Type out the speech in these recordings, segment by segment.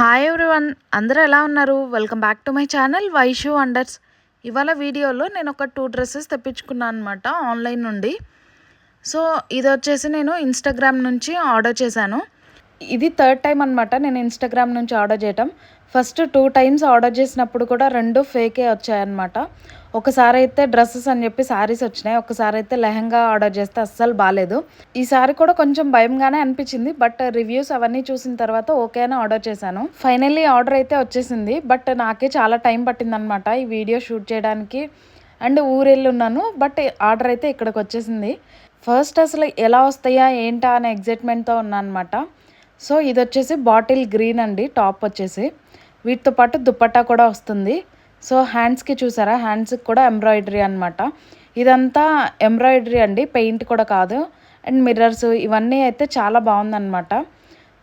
Hi everyone అందరూ ఎలా ఉన్నారు? Welcome back to my channel Vaishu wonders ఇవాళ వీడియోలో నేను ఒక టూ డ్రెస్సెస్ తెప్పించుకున్నాను అనమాట ఆన్లైన్ నుండి. సో ఇది వచ్చేసి నేను ఇన్స్టాగ్రామ్ నుంచి ఆర్డర్ చేశాను. ఇది థర్డ్ టైం అనమాట నేను ఇన్స్టాగ్రామ్ నుంచి ఆర్డర్ చేయటం. ఫస్ట్ టూ టైమ్స్ ఆర్డర్ చేసినప్పుడు కూడా రెండు ఫేకే వచ్చాయన్నమాట. ఒకసారి అయితే డ్రెస్సెస్ అని చెప్పి శారీస్ వచ్చినాయి. ఒకసారి అయితే లెహంగా ఆర్డర్ చేస్తే అస్సలు బాగాలేదు ఈసారి కూడా కొంచెం భయంగానే అనిపించింది. బట్ రివ్యూస్ అవన్నీ చూసిన తర్వాత ఓకే అని ఆర్డర్ చేశాను. ఫైనల్లీ ఆర్డర్ అయితే వచ్చేసింది. బట్ నాకే చాలా టైం పట్టిందనమాట ఈ వీడియో షూట్ చేయడానికి. అండ్ ఊరెళ్ళున్నాను. బట్ ఆర్డర్ అయితే ఇక్కడికి వచ్చేసింది. ఫస్ట్ అసలు ఎలా వస్తాయా ఏంటా అనే ఎగ్జైట్మెంట్తో ఉన్నాను అనమాట సో ఇది వచ్చేసి బాటిల్ గ్రీన్ అండి టాప్ వచ్చేసి. వీటితో పాటు దుప్పట్టా కూడా వస్తుంది. సో హ్యాండ్స్కి చూసారా హ్యాండ్స్కి కూడా ఎంబ్రాయిడరీ అనమాట ఇదంతా ఎంబ్రాయిడరీ అండి పెయింట్ కూడా కాదు. అండ్ మిర్రర్స్ ఇవన్నీ అయితే చాలా బాగుందన్నమాట.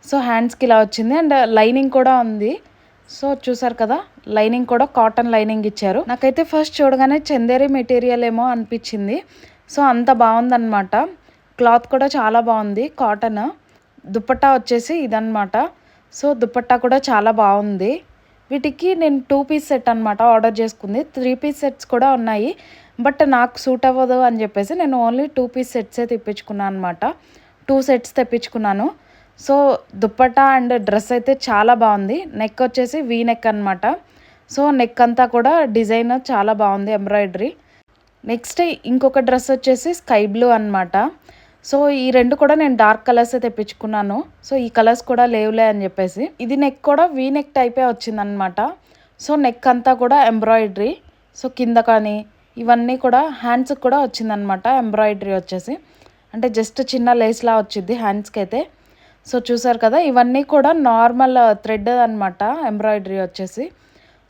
సో హ్యాండ్స్కి ఇలా వచ్చింది. అండ్ లైనింగ్ కూడా ఉంది. సో చూసారు కదా లైనింగ్ కూడా కాటన్ లైనింగ్ ఇచ్చారు. నాకైతే ఫస్ట్ చూడగానే చందేరి మెటీరియల్ ఏమో అనిపించింది. సో అంత బాగుందన్నమాట. క్లాత్ కూడా చాలా బాగుంది కాటన్. దుప్పట్టా వచ్చేసి ఇదన్నమాట. సో దుపట్టా కూడా చాలా బాగుంది. వీటికి నేను టూ పీస్ సెట్ అనమాట ఆర్డర్ చేసుకుంది. త్రీ పీస్ సెట్స్ కూడా ఉన్నాయి. బట్ నాకు సూట్ అవ్వదు అని చెప్పేసి నేను ఓన్లీ టూ పీస్ సెట్సే తెప్పించుకున్నాను అనమాట టూ సెట్స్ తెప్పించుకున్నాను. సో దుప్పటా అండ్ డ్రెస్ అయితే చాలా బాగుంది. నెక్ వచ్చేసి వీ నెక్ అనమాట సో నెక్ అంతా కూడా డిజైన్ చాలా బాగుంది ఎంబ్రాయిడరీ. నెక్స్ట్ ఇంకొక డ్రెస్ వచ్చేసి స్కై బ్లూ అనమాట సో ఈ రెండు కూడా నేను డార్క్ కలర్స్ తెప్పించుకున్నాను. సో ఈ కలర్స్ కూడా లేవులే అని చెప్పేసి. ఇది నెక్ కూడా వీ నెక్ టైపే వచ్చిందనమాట సో నెక్ అంతా కూడా ఎంబ్రాయిడరీ సో కింద కానీ ఇవన్నీ కూడా హ్యాండ్స్కి కూడా వచ్చిందనమాట ఎంబ్రాయిడరీ వచ్చేసి. అంటే జస్ట్ చిన్న లేస్లా వచ్చింది హ్యాండ్స్కి అయితే. సో చూసారు కదా ఇవన్నీ కూడా నార్మల్ థ్రెడ్ అనమాట ఎంబ్రాయిడరీ వచ్చేసి.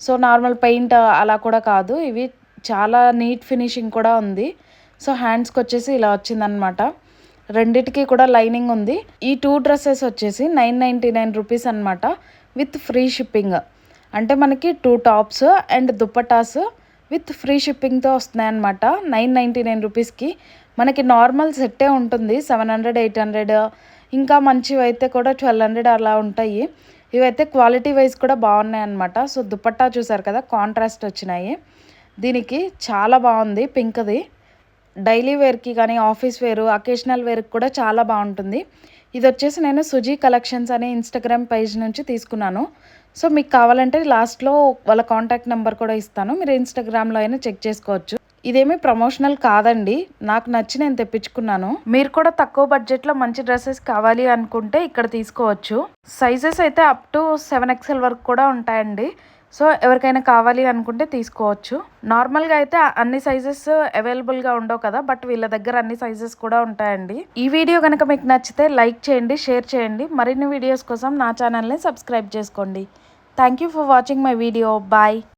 సో నార్మల్ పెయింట్ అలా కూడా కాదు ఇవి చాలా నీట్ ఫినిషింగ్ కూడా ఉంది. సో హ్యాండ్స్కి వచ్చేసి ఇలా వచ్చిందనమాట రెండిటికి కూడా లైనింగ్ ఉంది. ఈ టూ డ్రెస్సెస్ వచ్చేసి నైన్ నైంటీ నైన్ రూపీస్ అనమాట విత్ ఫ్రీ షిప్పింగ్. అంటే మనకి two tops and dupattas with free షిప్పింగ్తో వస్తున్నాయి అనమాట నైన్ నైంటీ నైన్ రూపీస్కి. మనకి నార్మల్ సెట్టే ఉంటుంది. Seven hundred eight hundred. ఇంకా మంచివి అయితే కూడా ట్వెల్వ్ హండ్రెడ్ అలా ఉంటాయి. ఇవైతే క్వాలిటీ వైజ్ కూడా బాగున్నాయి అనమాట సో దుప్పట్టా చూసారు కదా కాంట్రాస్ట్ వచ్చినాయి. దీనికి చాలా బాగుంది పింక్ది. డైలీ వేర్కి కానీ ఆఫీస్ వేరు అకేషనల్ వేర్కి కూడా చాలా బాగుంటుంది. ఇది వచ్చేసి నేను సుజీ కలెక్షన్స్ అనే ఇన్స్టాగ్రామ్ పేజ్ నుంచి తీసుకున్నాను. సో మీకు కావాలంటే లాస్ట్లో వాళ్ళ కాంటాక్ట్ నెంబర్ కూడా ఇస్తాను. మీరు ఇన్స్టాగ్రామ్లో అయినా చెక్ చేసుకోవచ్చు. ఇదేమీ ప్రమోషనల్ కాదండి. నాకు నచ్చి నేను తెప్పించుకున్నాను. మీరు కూడా తక్కువ బడ్జెట్లో మంచి డ్రెస్సెస్ కావాలి అనుకుంటే ఇక్కడ తీసుకోవచ్చు. సైజెస్ అయితే అప్ టు సెవెన్ ఎక్స్ఎల్ వరకు కూడా ఉంటాయండి. సో ఎవరికైనా కావాలి అనుకుంటే తీసుకోవచ్చు. నార్మల్గా అయితే అన్ని సైజెస్ అవైలబుల్గా ఉండవు కదా బట్ వీళ్ళ దగ్గర అన్ని సైజెస్ కూడా ఉంటాయండి. ఈ వీడియో కనుక మీకు నచ్చితే లైక్ చేయండి షేర్ చేయండి. మరిన్ని వీడియోస్ కోసం నా ఛానల్ని సబ్స్క్రైబ్ చేసుకోండి. Thank you for watching my video bye